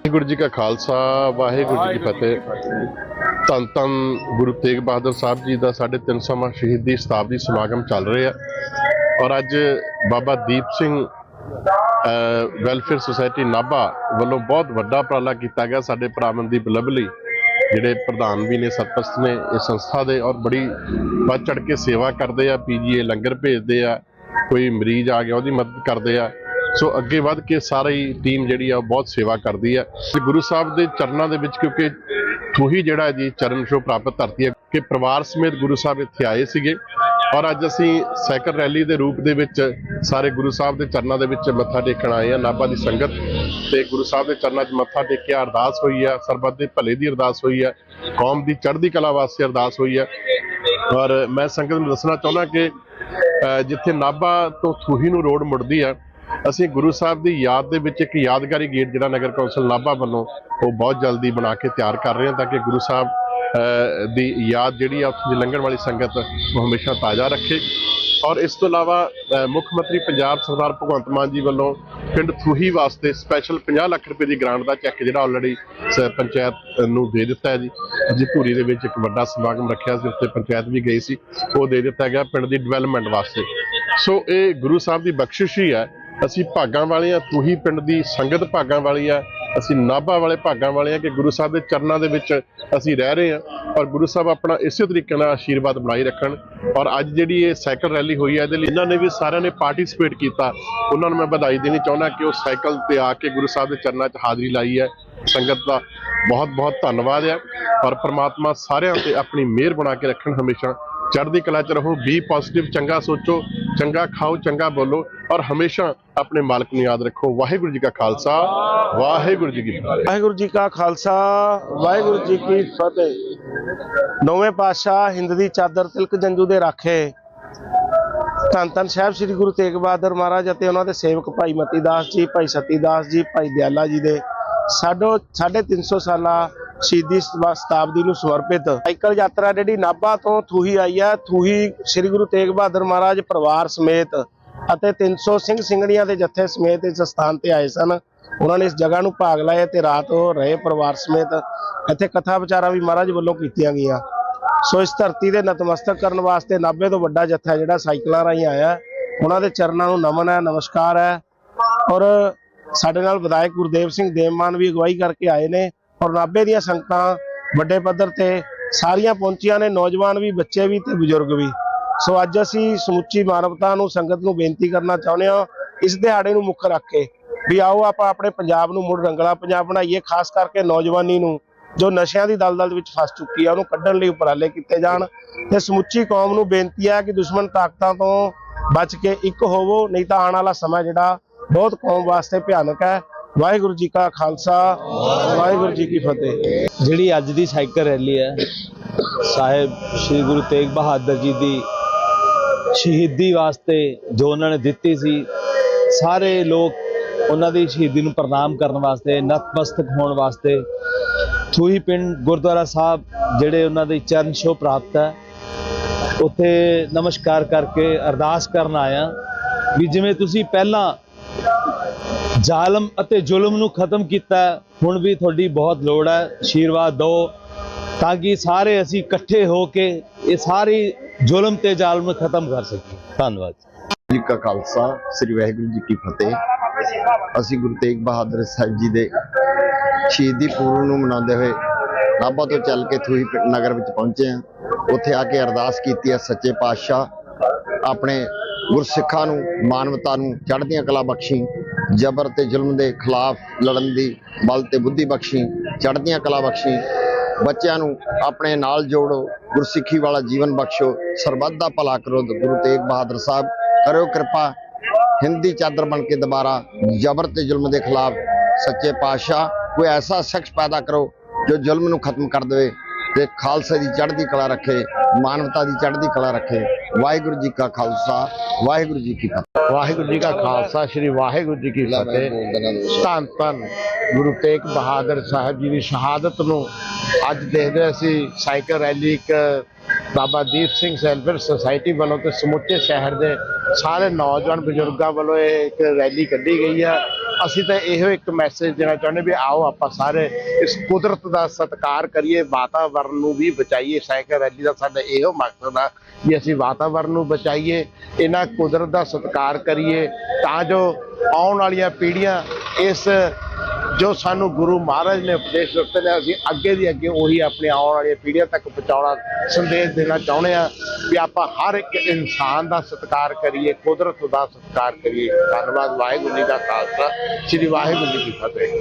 ਵਾਹਿਗੁਰੂ ਜੀ ਕਾ ਖਾਲਸਾ ਵਾਹਿਗੁਰੂ ਜੀ ਕੀ ਫਤਿਹ। ਧੰਨ ਧੰਨ ਗੁਰੂ ਤੇਗ ਬਹਾਦਰ ਸਾਹਿਬ ਜੀ ਦਾ 350ਵਾਂ ਸ਼ਹੀਦੀ ਸ਼ਤਾਬਦੀ ਸਮਾਗਮ ਚੱਲ ਰਿਹਾ ਔਰ ਅੱਜ ਬਾਬਾ ਦੀਪ ਸਿੰਘ ਵੈਲਫੇਅਰ ਸੁਸਾਇਟੀ ਨਾਭਾ ਵੱਲੋਂ ਬਹੁਤ ਵੱਡਾ ਉਪਰਾਲਾ ਕੀਤਾ ਗਿਆ ਸਾਡੇ ਭਰਾ ਮਨਦੀਪ ਲਵਲੀ ਜਿਹੜੇ ਪ੍ਰਧਾਨ ਵੀ ਨੇ ਸਰਪ੍ਰਸਤ ਨੇ ਇਸ ਸੰਸਥਾ ਦੇ ਔਰ ਬੜੀ ਵੱਧ ਚੜ ਕੇ ਸੇਵਾ ਕਰਦੇ ਆ ਪੀਜੀਏ ਲੰਗਰ ਭੇਜਦੇ ਆ ਕੋਈ ਮਰੀਜ਼ ਆ ਗਿਆ ਉਹਦੀ ਮਦਦ ਕਰਦੇ ਆ। ਸੋ ਅੱਗੇ ਵੱਧ ਕੇ ਸਾਰੀ ਟੀਮ ਜਿਹੜੀ ਆ ਉਹ ਬਹੁਤ ਸੇਵਾ ਕਰਦੀ ਹੈ ਗੁਰੂ ਸਾਹਿਬ ਦੇ ਚਰਨਾਂ ਦੇ ਵਿੱਚ ਕਿਉਂਕਿ ਥੂਹੀ ਜਿਹੜਾ ਹੈ ਜੀ ਚਰਨ ਛੋਹ ਪ੍ਰਾਪਤ ਧਰਤੀ ਹੈ ਕਿ ਪਰਿਵਾਰ ਸਮੇਤ ਗੁਰੂ ਸਾਹਿਬ ਇੱਥੇ ਆਏ ਸੀਗੇ। ਔਰ ਅੱਜ ਅਸੀਂ ਸਾਈਕਲ ਰੈਲੀ ਦੇ ਰੂਪ ਦੇ ਵਿੱਚ ਸਾਰੇ ਗੁਰੂ ਸਾਹਿਬ ਦੇ ਚਰਨਾਂ ਦੇ ਵਿੱਚ ਮੱਥਾ ਟੇਕਣ ਆਏ ਆ। ਨਾਭਾ ਦੀ ਸੰਗਤ ਤੇ ਗੁਰੂ ਸਾਹਿਬ ਦੇ ਚਰਨਾਂ 'ਚ ਮੱਥਾ ਟੇਕਿਆ ਅਰਦਾਸ ਹੋਈ ਆ। ਸਰਬੱਤ ਦੇ ਭਲੇ ਦੀ ਅਰਦਾਸ ਹੋਈ ਆ। ਕੌਮ ਦੀ ਚੜ੍ਹਦੀ ਕਲਾ ਵਾਸਤੇ ਅਰਦਾਸ ਹੋਈ ਆ। ਔਰ ਮੈਂ ਸੰਗਤ ਨੂੰ ਦੱਸਣਾ ਚਾਹੁੰਦਾ ਕਿ ਜਿੱਥੇ ਨਾਭਾ ਤੋਂ ਥੂਹੀ ਨੂੰ ਰੋਡ ਮੁੜਦੀ ਆ ਅਸੀਂ ਗੁਰੂ ਸਾਹਿਬ ਦੀ ਯਾਦ ਦੇ ਵਿੱਚ ਇੱਕ ਯਾਦਗਾਰੀ ਗੇਟ ਜਿਹੜਾ ਨਗਰ ਕੌਂਸਲ ਨਾਭਾ ਵੱਲੋਂ ਉਹ ਬਹੁਤ ਜਲਦੀ ਬਣਾ ਕੇ ਤਿਆਰ ਕਰ ਰਹੇ ਹਾਂ ਤਾਂ ਕਿ ਗੁਰੂ ਸਾਹਿਬ ਦੀ ਯਾਦ ਜਿਹੜੀ ਆ ਉੱਥੇ ਦੀ ਲੰਘਣ ਵਾਲੀ ਸੰਗਤ ਉਹ ਹਮੇਸ਼ਾ ਤਾਜ਼ਾ ਰੱਖੇ। ਔਰ ਇਸ ਤੋਂ ਇਲਾਵਾ ਮੁੱਖ ਮੰਤਰੀ ਪੰਜਾਬ ਸਰਦਾਰ ਭਗਵੰਤ ਮਾਨ ਜੀ ਵੱਲੋਂ ਪਿੰਡ ਥੂਹੀ ਵਾਸਤੇ ਸਪੈਸ਼ਲ 50 ਲੱਖ ਰੁਪਏ ਦੀ ਗ੍ਰਾਂਟ ਦਾ ਚੈੱਕ ਜਿਹੜਾ ਆਲਰੇਡੀ ਪੰਚਾਇਤ ਨੂੰ ਦੇ ਦਿੱਤਾ ਹੈ ਜੀ। ਜੀ, ਧੂਰੀ ਦੇ ਵਿੱਚ ਇੱਕ ਵੱਡਾ ਸਮਾਗਮ ਰੱਖਿਆ ਸੀ, ਉੱਥੇ ਪੰਚਾਇਤ ਵੀ ਗਈ ਸੀ। ਉਹ ਦੇ ਦਿੱਤਾ ਗਿਆ ਪਿੰਡ ਦੀ ਡਿਵੈਲਪਮੈਂਟ ਵਾਸਤੇ। ਸੋ ਇਹ ਗੁਰੂ ਸਾਹਿਬ ਦੀ ਬਖਸ਼ਿਸ਼ ਹੀ ਹੈ। ਅਸੀਂ ਭਾਗਾਂ ਵਾਲੇ ਆ, ਤੂੰ ਪਿੰਡ ਦੀ ਸੰਗਤ ਭਾਗਾਂ ਵਾਲੀ ਆ। ਅਸੀਂ ਨਾਭਾ ਵਾਲੇ ਭਾਗਾਂ ਵਾਲੇ ਆ ਕਿ ਗੁਰੂ ਸਾਹਿਬ ਦੇ ਚਰਨਾਂ ਦੇ ਵਿੱਚ ਅਸੀਂ ਰਹਿ ਰਹੇ ਆ। ਔਰ ਗੁਰੂ ਸਾਹਿਬ ਆਪਣਾ ਇਸੇ ਤਰੀਕੇ ਨਾਲ ਆਸ਼ੀਰਵਾਦ ਬਣਾਈ ਰੱਖਣ। ਔਰ ਅੱਜ ਜਿਹੜੀ ਇਹ ਸਾਈਕਲ ਰੈਲੀ ਹੋਈ ਹੈ ਇਹਦੇ ਲਈ ਇਹਨਾਂ ਨੇ ਵੀ ਸਾਰਿਆਂ ਨੇ ਪਾਰਟਿਸਿਪੇਟ ਕੀਤਾ। ਉਹਨਾਂ ਨੂੰ ਮੈਂ ਵਧਾਈ ਦੇਣੀ ਚਾਹੁੰਦਾ ਕਿ ਉਹ ਸਾਈਕਲ ਤੇ ਆ ਕੇ ਗੁਰੂ ਸਾਹਿਬ ਦੇ ਚਰਨਾਂ 'ਚ ਹਾਜ਼ਰੀ ਲਾਈ ਹੈ। ਸੰਗਤ ਦਾ ਬਹੁਤ ਬਹੁਤ ਧੰਨਵਾਦ ਹੈ ਔਰ ਪ੍ਰਮਾਤਮਾ ਸਾਰਿਆਂ ਤੇ ਆਪਣੀ ਮਿਹਰ ਬਣਾ ਕੇ ਰੱਖਣ ਹਮੇਸ਼ਾ। ਚੜ੍ਹਦੀ ਕਲਾ ਚ ਰਹੋ ਬੀ ਪੋਜ਼ਿਟਿਵ ਚੰਗਾ ਸੋਚੋ, ਚੰਗਾ ਖਾਓ, ਚੰਗਾ ਬੋਲੋ ਔਰ ਹਮੇਸ਼ਾ ਆਪਣੇ ਮਾਲਕ ਨੂੰ ਯਾਦ ਰੱਖੋ। ਵਾਹਿਗੁਰੂ ਜੀ ਕਾ ਖਾਲਸਾ, ਵਾਹਿਗੁਰੂ ਜੀ ਕੀ ਫਤਿਹ। ਵਾਹਿਗੁਰੂ ਜੀ ਕਾ ਖਾਲਸਾ, ਵਾਹਿਗੁਰੂ ਜੀ ਕੀ ਫਤਿਹ। ਨੌਵੇਂ ਪਾਤਸ਼ਾਹ ਹਿੰਦ ਦੀ ਚਾਦਰ ਤਿਲਕ ਜੰਜੂ ਦੇ ਰਾਖੇ। ਧੰਨ ਧੰਨ ਸਾਹਿਬ ਸ੍ਰੀ ਗੁਰੂ ਤੇਗ ਬਹਾਦਰ ਮਹਾਰਾਜ ਅਤੇ ਉਹਨਾਂ ਦੇ ਸੇਵਕ ਭਾਈ ਮਤੀ ਦਾਸ ਜੀ, ਭਾਈ ਸਤੀ ਦਾਸ ਜੀ, ਭਾਈ ਦਿਆਲਾ ਜੀ ਦੇ। ਸਾਡੋ 350 ਸਾਲਾ ਸ਼ਹੀਦੀ ਸਵਾ- ਸ਼ਤਾਬਦੀ ਨੂੰ ਸਮਰਪਿਤ। ਸਾਈਕਲ ਯਾਤਰਾ ਜਿਹੜੀ ਨਾਭਾ ਤੋਂ ਥੂਹੀ ਆਈ ਹੈ, ਥੂਹੀ ਸ੍ਰੀ ਗੁਰੂ ਤੇਗ ਬਹਾਦਰ ਮਹਾਰਾਜ ਪਰਿਵਾਰ ਸਮੇਤ ਅਤੇ 300 ਸਿੰਘ ਸਿੰਘਣੀਆਂ ਦੇ ਜੱਥੇ ਸਮੇਤ ਇਸ ਸਥਾਨ ਤੇ ਆਏ ਸਨ। ਉਹਨਾਂ ਨੇ ਇਸ ਜਗ੍ਹਾ ਨੂੰ ਭਾਗ ਲਾਇਆ ਤੇ ਰਾਤ ਉਹ ਰਹੇ ਪਰਿਵਾਰ ਸਮੇਤ। ਇੱਥੇ ਕਥਾ ਵਿਚਾਰਾਂ ਵੀ ਮਹਾਰਾਜ ਵੱਲੋਂ ਕੀਤੀਆਂ ਗਈਆਂ। ਸੋ ਇਸ ਧਰਤੀ ਦੇ ਨਤਮਸਤਕ ਕਰਨ ਵਾਸਤੇ ਨਾਭੇ ਤੋਂ ਵੱਡਾ ਜੱਥਾ ਜਿਹੜਾ ਸਾਈਕਲਾਂ ਰਾਹੀਂ ਆਇਆ ਉਹਨਾਂ ਦੇ ਚਰਨਾਂ ਨੂੰ ਨਮਨ ਹੈ, ਨਮਸਕਾਰ ਹੈ। ਔਰ ਸਾਡੇ ਨਾਲ ਵਿਧਾਇਕ ਗੁਰਦੇਵ ਸਿੰਘ ਦੇਵਮਾਨ ਵੀ ਅਗਵਾਈ ਕਰਕੇ ਆਏ ਨੇ। ਔਰ ਨਾਭੇ ਦੀਆਂ ਸੰਗਤਾਂ ਵੱਡੇ ਪੱਧਰ ਤੇ ਸਾਰੀਆਂ ਪਹੁੰਚੀਆਂ ਨੇ, ਨੌਜਵਾਨ ਵੀ, ਬੱਚੇ ਵੀ ਤੇ ਬਜ਼ੁਰਗ ਵੀ। ਸੋ ਅੱਜ ਅਸੀਂ ਸਮੁੱਚੀ ਮਾਨਵਤਾ ਨੂੰ, ਸੰਗਤ ਨੂੰ ਬੇਨਤੀ ਕਰਨਾ ਚਾਹੁੰਦੇ ਹਾਂ, ਇਸ ਦਿਹਾੜੇ ਨੂੰ ਮੁੱਖ ਰੱਖ ਕੇ ਵੀ ਆਓ ਆਪਾਂ ਆਪਣੇ ਪੰਜਾਬ ਨੂੰ ਮੁੜ ਰੰਗਲਾ ਪੰਜਾਬ ਬਣਾਈਏ, ਖਾਸ ਕਰਕੇ ਨੌਜਵਾਨੀ ਨੂੰ, ਜੋ ਨਸ਼ਿਆਂ ਦੀ ਦਲਦਲ ਵਿੱਚ ਫਸ ਚੁੱਕੀ ਹੈ ਉਹਨੂੰ ਕੱਢਣ ਲਈ ਉਪਰਾਲੇ ਕੀਤੇ ਜਾਣ। ਤੇ ਸਮੁੱਚੀ ਕੌਮ ਨੂੰ ਬੇਨਤੀ ਹੈ ਕਿ ਦੁਸ਼ਮਣ ਤਾਕਤਾਂ ਤੋਂ ਬਚ ਕੇ ਇੱਕ ਹੋਵੋ, ਨਹੀਂ ਤਾਂ ਆਉਣ ਵਾਲਾ ਸਮਾਂ ਜਿਹੜਾ ਬਹੁਤ ਕੌਮ ਵਾਸਤੇ ਭਿਆਨਕ ਹੈ। ਵਾਹਿਗੁਰੂ ਜੀ ਕਾ ਖਾਲਸਾ, ਵਾਹਿਗੁਰੂ ਜੀ ਕੀ ਫਤਿਹ। ਜਿਹੜੀ ਅੱਜ ਦੀ ਸਾਈਕਲ ਰੈਲੀ ਹੈ, ਸਾਹਿਬ ਸ੍ਰੀ ਗੁਰੂ ਤੇਗ ਬਹਾਦਰ ਜੀ ਦੀ ਸ਼ਹੀਦੀ ਵਾਸਤੇ ਜੋ ਉਹਨਾਂ ਨੇ ਦਿੱਤੀ ਸੀ, ਸਾਰੇ ਲੋਕ ਉਹਨਾਂ ਦੀ ਸ਼ਹੀਦੀ ਨੂੰ ਪ੍ਰਣਾਮ ਕਰਨ ਵਾਸਤੇ, ਨਤਮਸਤਕ ਹੋਣ ਵਾਸਤੇ ਥੂਹੀ ਪਿੰਡ ਗੁਰਦੁਆਰਾ ਸਾਹਿਬ, ਜਿਹੜੇ ਉਹਨਾਂ ਦੇ ਚਰਨ ਛੋਹ ਪ੍ਰਾਪਤ ਹੈ, ਉੱਥੇ ਨਮਸਕਾਰ ਕਰਕੇ ਅਰਦਾਸ ਕਰਨ ਆਇਆ ਵੀ ਜਿਵੇਂ ਤੁਸੀਂ ਪਹਿਲਾਂ ਜ਼ਾਲਮ ਅਤੇ ਜ਼ੁਲਮ ਨੂੰ ਖਤਮ ਕੀਤਾ ਹੁਣ ਵੀ ਤੁਹਾਡੀ ਬਹੁਤ ਲੋੜ ਹੈ। ਆਸ਼ੀਰਵਾਦ ਦਿਓ ਤਾਂ ਕਿ ਸਾਰੇ ਅਸੀਂ ਇਕੱਠੇ ਹੋ ਕੇ ਇਹ ਸਾਰੀ ਜ਼ੁਲਮ ਤੇ ਜ਼ਾਲਮ ਨੂੰ ਖਤਮ ਕਰ ਸਕੀਏ। ਧੰਨਵਾਦ ਜੀ। ਕਾ ਖਾਲਸਾ, ਸ੍ਰੀ ਵਾਹਿਗੁਰੂ ਜੀ ਕੀ ਫਤਿਹ। ਅਸੀਂ ਗੁਰੂ ਤੇਗ ਬਹਾਦਰ ਸਾਹਿਬ ਜੀ ਦੇ ਸ਼ਹੀਦੀ ਪੁਰਬ ਨੂੰ ਮਨਾਉਂਦੇ ਹੋਏ ਨਾਭਾ ਤੋਂ ਚੱਲ ਕੇ ਥੂਹੀ ਨਗਰ ਵਿੱਚ ਪਹੁੰਚੇ ਹਾਂ। ਉੱਥੇ ਆ ਕੇ ਅਰਦਾਸ ਕੀਤੀ ਹੈ ਸੱਚੇ ਪਾਤਸ਼ਾਹ। ਆਪਣੇ ਗੁਰਸਿੱਖਾਂ ਨੂੰ, ਮਾਨਵਤਾ ਨੂੰ ਚੜ੍ਹਦੀਆਂ ਕਲਾ ਬਖਸ਼ੀ। ਜ਼ਬਰ ਤੇ ਜ਼ੁਲਮ ਦੇ ਖਿਲਾਫ ਲੜਨ ਦੀ ਬਲ ਤੇ ਬੁੱਧੀ ਬਖਸ਼ੀ, ਚੜ੍ਹਦੀਆਂ ਕਲਾ ਬਖਸ਼ੀ, ਬੱਚਿਆਂ ਨੂੰ ਆਪਣੇ ਨਾਲ ਜੋੜੋ, ਗੁਰਸਿੱਖੀ ਵਾਲਾ ਜੀਵਨ ਬਖਸ਼ੋ, ਸਰਬੱਤ ਦਾ ਭਲਾ ਕਰੋ, ਗੁਰੂ ਤੇਗ ਬਹਾਦਰ ਸਾਹਿਬ, ਕਰਿਓ ਕਿਰਪਾ, ਹਿੰਦੀ ਚਾਦਰ ਬਣ ਕੇ ਦੁਬਾਰਾ ਜ਼ਬਰ ਤੇ ਜ਼ੁਲਮ ਦੇ ਖਿਲਾਫ ਸੱਚੇ ਪਾਤਸ਼ਾਹ, ਕੋਈ ਐਸਾ ਸ਼ਖਸ ਪੈਦਾ ਕਰੋ ਜੋ ਜ਼ੁਲਮ ਨੂੰ ਖਤਮ ਕਰ ਦੇਵੇ। ਤੇ ਖਾਲਸੇ ਦੀ ਚੜ੍ਹਦੀ ਕਲਾ ਰੱਖੇ ਮਾਨਵਤਾ ਦੀ ਚੜ੍ਹਦੀ ਕਲਾ ਰੱਖੇ। ਵਾਹਿਗੁਰੂ ਜੀ ਕਾ ਖਾਲਸਾ ਵਾਹਿਗੁਰੂ ਜੀ ਕੀ ਫਤਿਹ। ਵਾਹਿਗੁਰੂ ਜੀ ਕਾ ਖਾਲਸਾ ਸ੍ਰੀ ਵਾਹਿਗੁਰੂ ਜੀ ਕੀ ਫਤਿਹ ਧੰਨ ਧੰਨ ਗੁਰੂ ਤੇਗ ਬਹਾਦਰ ਸਾਹਿਬ ਜੀ ਦੀ ਸ਼ਹਾਦਤ ਨੂੰ ਅੱਜ ਦੇਖਦੇ ਅਸੀਂ ਸਾਈਕਲ ਰੈਲੀ ਇੱਕ ਬਾਬਾ ਦੀਪ ਸਿੰਘ ਸੈਲਫਰ ਸੁਸਾਇਟੀ ਵੱਲੋਂ ਤੇ ਸਮੁੱਚੇ ਸ਼ਹਿਰ ਦੇ ਸਾਰੇ ਨੌਜਵਾਨ ਬਜ਼ੁਰਗਾਂ ਵੱਲੋਂ ਇਹ ਇੱਕ ਰੈਲੀ ਕੱਢੀ ਗਈ ਹੈ ਅਸੀਂ ਤਾਂ ਇਹੋ ਇੱਕ ਮੈਸੇਜ ਦੇਣਾ ਚਾਹੁੰਦੇ ਵੀ ਆਓ ਆਪਾਂ ਸਾਰੇ ਇਸ ਕੁਦਰਤ ਦਾ ਸਤਿਕਾਰ ਕਰੀਏ, ਵਾਤਾਵਰਨ ਨੂੰ ਵੀ ਬਚਾਈਏ, ਸਾਈਕਲ ਰੈਲੀ ਦਾ ਸਾਡਾ ਇਹੋ ਮਕਸਦ ਆ ਵੀ ਅਸੀਂ ਵਾਤਾਵਰਨ ਨੂੰ ਬਚਾਈਏ, ਇਹਨਾਂ ਕੁਦਰਤ ਦਾ ਸਤਿਕਾਰ ਕਰੀਏ, ਤਾਂ ਜੋ ਆਉਣ ਵਾਲੀਆਂ ਪੀੜ੍ਹੀਆਂ ਇਸ ਜੋ ਸਾਨੂੰ ਗੁਰੂ ਮਹਾਰਾਜ ਨੇ ਉਪਦੇਸ਼ ਦਿੱਤੇ ਨੇ ਅਸੀਂ ਅੱਗੇ ਦੀ ਅੱਗੇ ਉਹੀ ਆਪਣੇ ਆਉਣ ਵਾਲੀਆਂ ਪੀੜ੍ਹੀਆਂ ਤੱਕ ਪਹੁੰਚਾਉਣਾ ਸੰਦੇਸ਼ ਦੇਣਾ ਚਾਹੁੰਦੇ ਆ ਵੀ ਆਪਾਂ ਹਰ ਇੱਕ ਇਨਸਾਨ ਦਾ ਸਤਿਕਾਰ ਕਰੀਏ, ਕੁਦਰਤ ਦਾ ਸਤਿਕਾਰ ਕਰੀਏ। ਧੰਨਵਾਦ, ਵਾਹਿਗੁਰੂ ਜੀ ਦਾ ਖਾਲਸਾ, ਸ੍ਰੀ ਵਾਹਿਗੁਰੂ ਜੀ ਕੀ ਫਤਿਹ।